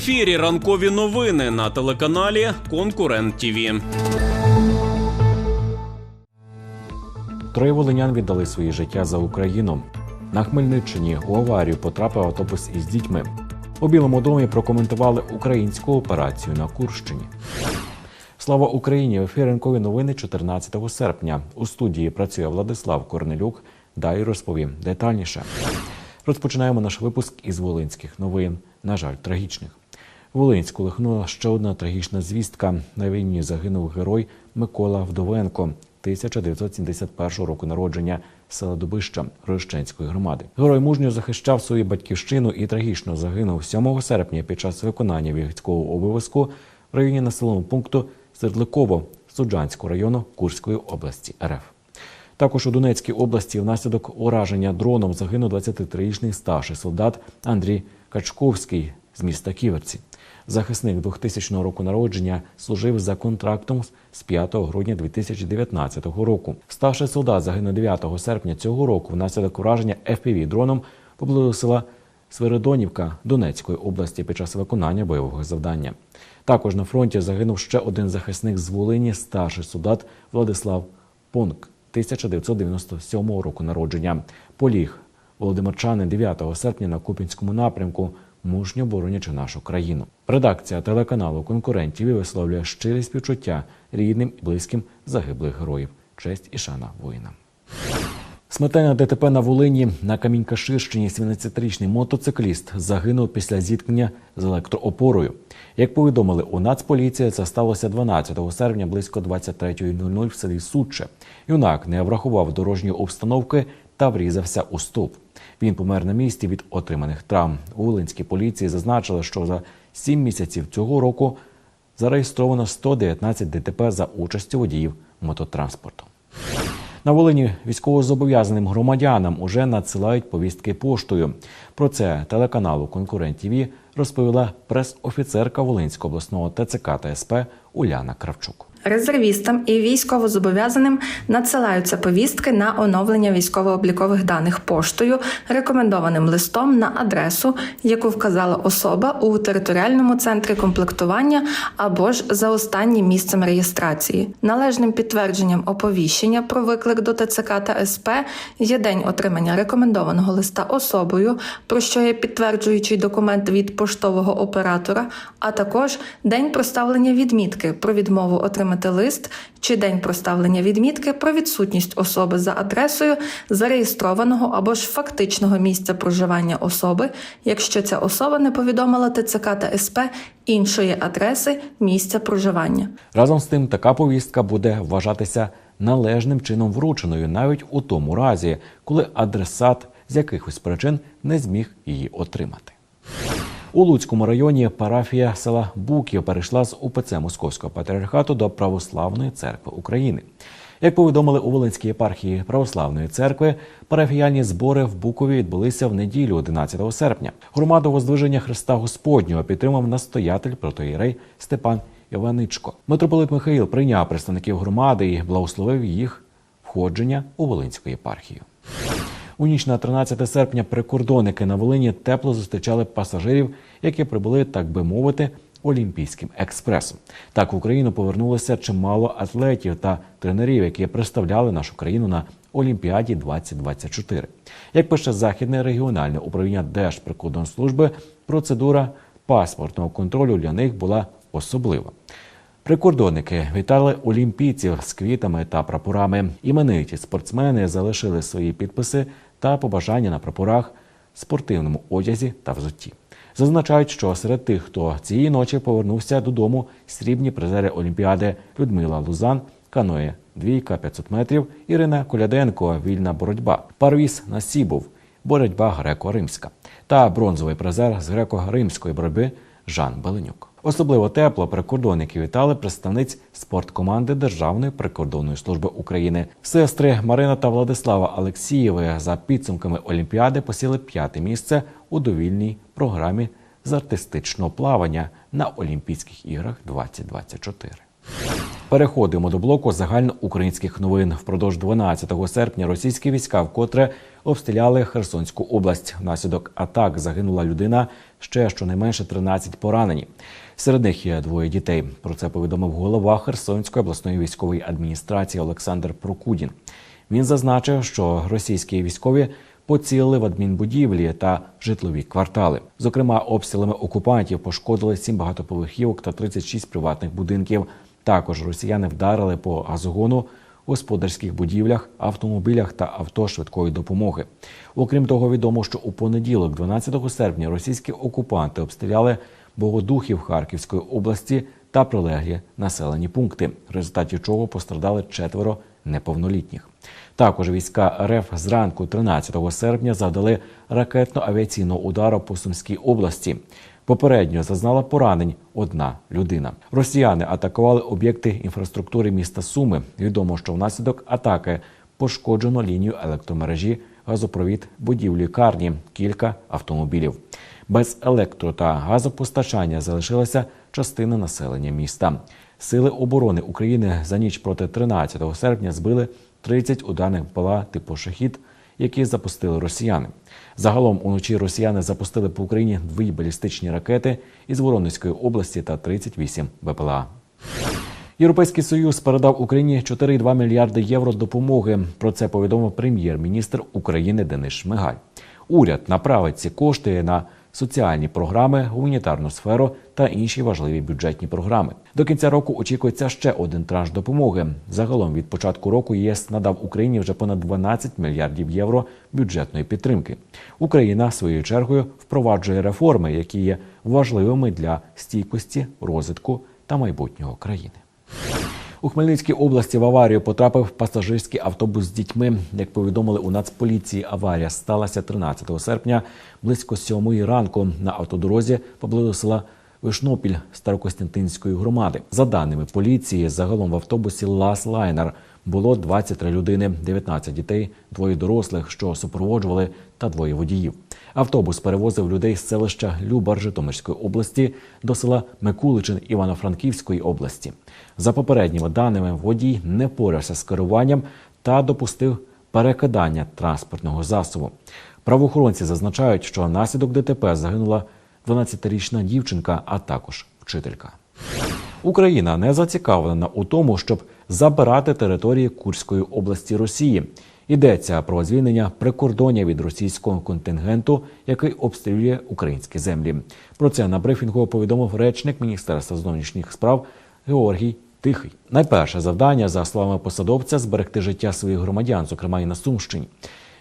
ефірі ранкові новини на телеканалі Конкурент ТІВІ. Троє волинян віддали свої життя за Україну. На Хмельниччині у аварію потрапив автобус із дітьми. У Білому домі прокоментували українську операцію на Курщині. Слава Україні! В ефірі ранкові новини 14 серпня. У студії працює Владислав Корнелюк. Далі розповім детальніше. Розпочинаємо наш випуск із волинських новин. На жаль, трагічних. Волинську лихнула ще одна трагічна звістка. На війні загинув герой Микола Вдовенко, 1971 року народження села Дубища Рощенської громади. Герой мужньо захищав свою батьківщину і трагічно загинув 7 серпня під час виконання військового обов'язку в районі населеного пункту Сердликово Суджанського району Курської області РФ. Також у Донецькій області внаслідок ураження дроном загинув 23-річний старший солдат Андрій Качковський з міста Ківерці. Захисник 2000 року народження служив за контрактом з 5 грудня 2019 року. Старший солдат загинув 9 серпня цього року внаслідок ураження FPV дроном поблизу села Свиридонівка Донецької області під час виконання бойового завдання. Також на фронті загинув ще один захисник з Волині, старший солдат Владислав Понк 1997 року народження. Поліг Володимирчанин 9 серпня на Купінському напрямку, мужньо боронячи нашу країну. Редакція телеканалу конкурентів висловлює щирі співчуття рідним і близьким загиблих героїв. Честь і шана воїнам. Смертельне ДТП на Волині на Камінькаширщині 17-річний мотоцикліст загинув після зіткнення з електроопорою. Як повідомили у Нацполіції, це сталося 12 серпня близько 23.00 в селі Сучче. Юнак не врахував дорожньої обстановки та врізався у стовп. Він помер на місці від отриманих травм. У Волинській поліції зазначили, що за 7 місяців цього року зареєстровано 119 ДТП за участю водіїв мототранспорту. На Волині військовозобов'язаним громадянам уже надсилають повістки поштою. Про це телеканалу Конкурент ТІВІ розповіла прес-офіцерка Волинського обласного ТЦК та СП Уляна Кравчук. Резервістам і військовозобов'язаним надсилаються повістки на оновлення військово-облікових даних поштою, рекомендованим листом на адресу, яку вказала особа у територіальному центрі комплектування або ж за останнім місцем реєстрації. Належним підтвердженням оповіщення про виклик до ТЦК та СП є день отримання рекомендованого листа особою, про що є підтверджуючий документ від поштового оператора, а також день проставлення відмітки про відмову отримати лист чи день проставлення відмітки про відсутність особи за адресою зареєстрованого або ж фактичного місця проживання особи, якщо ця особа не повідомила ТЦК та СП іншої адреси місця проживання. Разом з тим, така повістка буде вважатися належним чином врученою навіть у тому разі, коли адресат з якихось причин не зміг її отримати. У Луцькому районі парафія села Буків перейшла з УПЦ Московського патріархату до Православної церкви України. Як повідомили у Волинській єпархії Православної церкви, парафіяльні збори в Букові відбулися в неділю 11 серпня. Громаду воздвиження Христа Господнього підтримав настоятель протоїрей Степан Іваничко. Митрополит Михаїл прийняв представників громади і благословив їх входження у Волинську єпархію. У ніч на 13 серпня прикордонники на Волині тепло зустрічали пасажирів, які прибули, так би мовити, Олімпійським експресом. Так в Україну повернулося чимало атлетів та тренерів, які представляли нашу країну на Олімпіаді 2024. Як пише західне регіональне управління Держприкордонслужби, процедура паспортного контролю для них була особлива. Прикордонники вітали олімпійців з квітами та прапорами. Імениті спортсмени залишили свої підписи та побажання на прапорах, спортивному одязі та взутті. Зазначають, що серед тих, хто цієї ночі повернувся додому, срібні призери Олімпіади Людмила Лузан, каноє двійка 500 метрів, Ірина Коляденко, вільна боротьба, Парвіс Насібов, боротьба греко-римська та бронзовий призер з греко-римської боротьби Жан Беленюк. Особливо тепло прикордонники вітали представниць спорткоманди Державної прикордонної служби України. Сестри Марина та Владислава Алексієви за підсумками Олімпіади посіли п'яте місце у довільній програмі з артистичного плавання на Олімпійських іграх 2024. Переходимо до блоку загальноукраїнських новин. Впродовж 12 серпня російські війська вкотре обстріляли Херсонську область. Внаслідок атак загинула людина. Ще щонайменше 13 поранені. Серед них є двоє дітей. Про це повідомив голова Херсонської обласної військової адміністрації Олександр Прокудін. Він зазначив, що російські військові поцілили в адмінбудівлі та житлові квартали. Зокрема, обстрілами окупантів пошкодили сім багатоповерхівок та 36 приватних будинків. Також росіяни вдарили по газогону, господарських будівлях, автомобілях та авто швидкої допомоги. Окрім того, відомо, що у понеділок, 12 серпня, російські окупанти обстріляли Богодухів Харківської області та прилеглі населені пункти, в результаті чого пострадали четверо неповнолітніх. Також війська РФ зранку 13 серпня завдали ракетно-авіаційного удару по Сумській області. Попередньо зазнала поранень одна людина. Росіяни атакували об'єкти інфраструктури міста Суми. Відомо, що внаслідок атаки пошкоджено лінію електромережі, газопровід, будівлю лікарні, кілька автомобілів. Без електро та газопостачання залишилася частина населення міста. Сили оборони України за ніч проти 13 серпня збили 30 ударних БПЛА типу шахід, які запустили росіяни. Загалом уночі росіяни запустили по Україні дві балістичні ракети із Воронезької області та 38 БПЛА. Європейський союз передав Україні 4,2 мільярди євро допомоги. Про це повідомив прем'єр-міністр України Денис Шмигаль. Уряд направить ці кошти на соціальні програми, гуманітарну сферу та інші важливі бюджетні програми. До кінця року очікується ще один транш допомоги. Загалом від початку року ЄС надав Україні вже понад 12 мільярдів євро бюджетної підтримки. Україна своєю чергою впроваджує реформи, які є важливими для стійкості, розвитку та майбутнього країни. У Хмельницькій області в аварію потрапив пасажирський автобус з дітьми. Як повідомили у Нацполіції, аварія сталася 13 серпня близько 7 ранку на автодорозі поблизу села Вишнопіль Старокостянтинської громади. За даними поліції, загалом в автобусі Лас Лайнер було 23 людини, 19 дітей, двоє дорослих, що супроводжували, та двоє водіїв. Автобус перевозив людей з селища Любар Житомирської області до села Микуличин Івано-Франківської області. За попередніми даними, водій не порався з керуванням та допустив перекидання транспортного засобу. Правоохоронці зазначають, що наслідок ДТП загинула 12-річна дівчинка, а також вчителька. Україна не зацікавлена у тому, щоб забирати території Курської області Росії. Йдеться про звільнення прикордоння від російського контингенту, який обстрілює українські землі. Про це на брифінгу повідомив речник Міністерства зовнішніх справ Георгій Тихий. Найперше завдання, за словами посадовця, зберегти життя своїх громадян, зокрема і на Сумщині.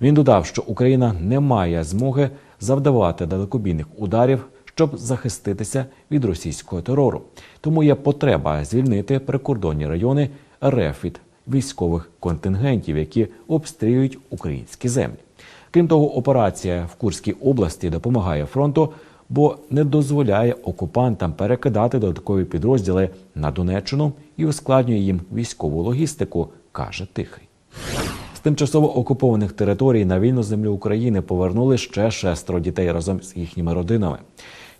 Він додав, що Україна не має змоги завдавати далекобійних ударів, щоб захиститися від російського терору. Тому є потреба звільнити прикордонні райони РФ від військових контингентів, які обстрілюють українські землі. Крім того, операція в Курській області допомагає фронту, бо не дозволяє окупантам перекидати додаткові підрозділи на Донеччину і ускладнює їм військову логістику, каже Тихий. З тимчасово окупованих територій на вільну землю України повернули ще шестеро дітей разом з їхніми родинами.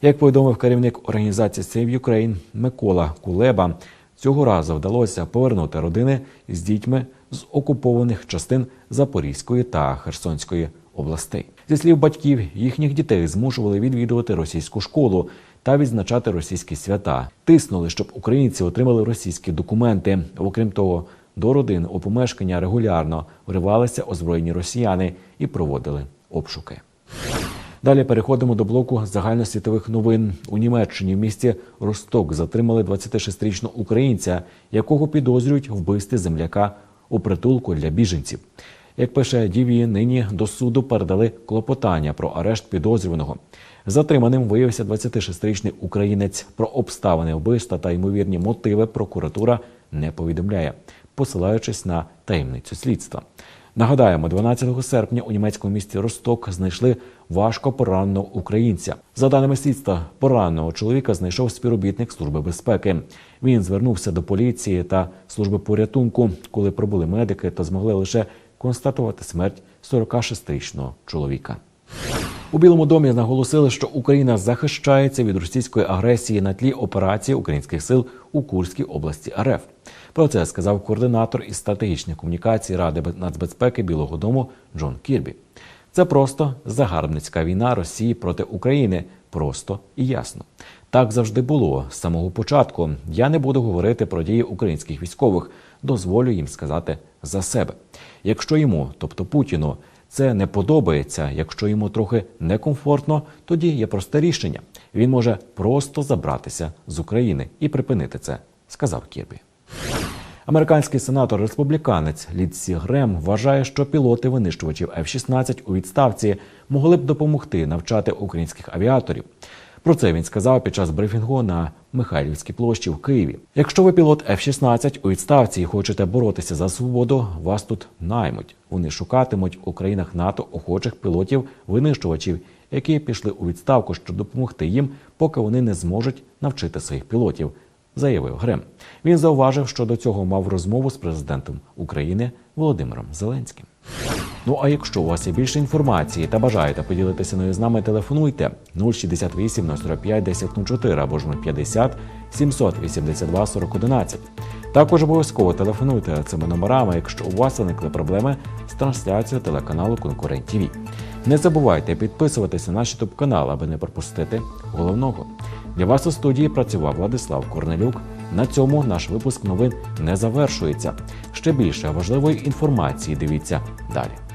Як повідомив керівник організації Save Ukraine Микола Кулеба, цього разу вдалося повернути родини з дітьми з окупованих частин Запорізької та Херсонської областей. Зі слів батьків, їхніх дітей змушували відвідувати російську школу та відзначати російські свята. Тиснули, щоб українці отримали російські документи. Окрім того, до родин у помешкання регулярно вривалися озброєні росіяни і проводили обшуки. Далі переходимо до блоку загальносвітових новин. У Німеччині в місті Росток затримали 26-річного українця, якого підозрюють вбивстві земляка у притулку для біженців. Як пише Діві, нині до суду передали клопотання про арешт підозрюваного. Затриманим виявився 26-річний українець. Про обставини вбивства та ймовірні мотиви прокуратура не повідомляє, посилаючись на таємницю слідства. Нагадаємо, 12 серпня у німецькому місті Росток знайшли важко пораненого українця. За даними слідства, пораненого чоловіка знайшов співробітник служби безпеки. Він звернувся до поліції та служби порятунку, коли прибули медики то змогли лише констатувати смерть 46-річного чоловіка. У Білому домі наголосили, що Україна захищається від російської агресії на тлі операції українських сил у Курській області РФ. Про це сказав координатор із стратегічних комунікацій Ради нацбезпеки Білого Дому Джон Кірбі. Це просто загарбницька війна Росії проти України. Просто і ясно. Так завжди було з самого початку. Я не буду говорити про дії українських військових, дозволю їм сказати за себе. Якщо йому, тобто Путіну, це не подобається, якщо йому трохи некомфортно, тоді є просте рішення. Він може просто забратися з України і припинити це, сказав Кірбі. Американський сенатор республіканець Лідсі Грем вважає, що пілоти винищувачів F-16 у відставці могли б допомогти навчати українських авіаторів. Про це він сказав під час брифінгу на Михайлівській площі в Києві. Якщо ви пілот F-16 у відставці і хочете боротися за свободу, вас тут наймуть. Вони шукатимуть у країнах НАТО охочих пілотів винищувачів, які пішли у відставку, щоб допомогти їм, поки вони не зможуть навчити своїх пілотів заявив Грем. Він зауважив, що до цього мав розмову з президентом України Володимиром Зеленським. Ну а якщо у вас є більше інформації та бажаєте поділитися нею з нами, телефонуйте 068 045 1004 або ж 050 782 4011. Також обов'язково телефонуйте цими номерами, якщо у вас виникли проблеми з трансляцією телеканалу Конкурент ТВ. Не забувайте підписуватися на наш youtube канал, аби не пропустити головного. Для вас у студії працював Владислав Корнелюк. На цьому наш випуск новин не завершується. Ще більше важливої інформації дивіться далі.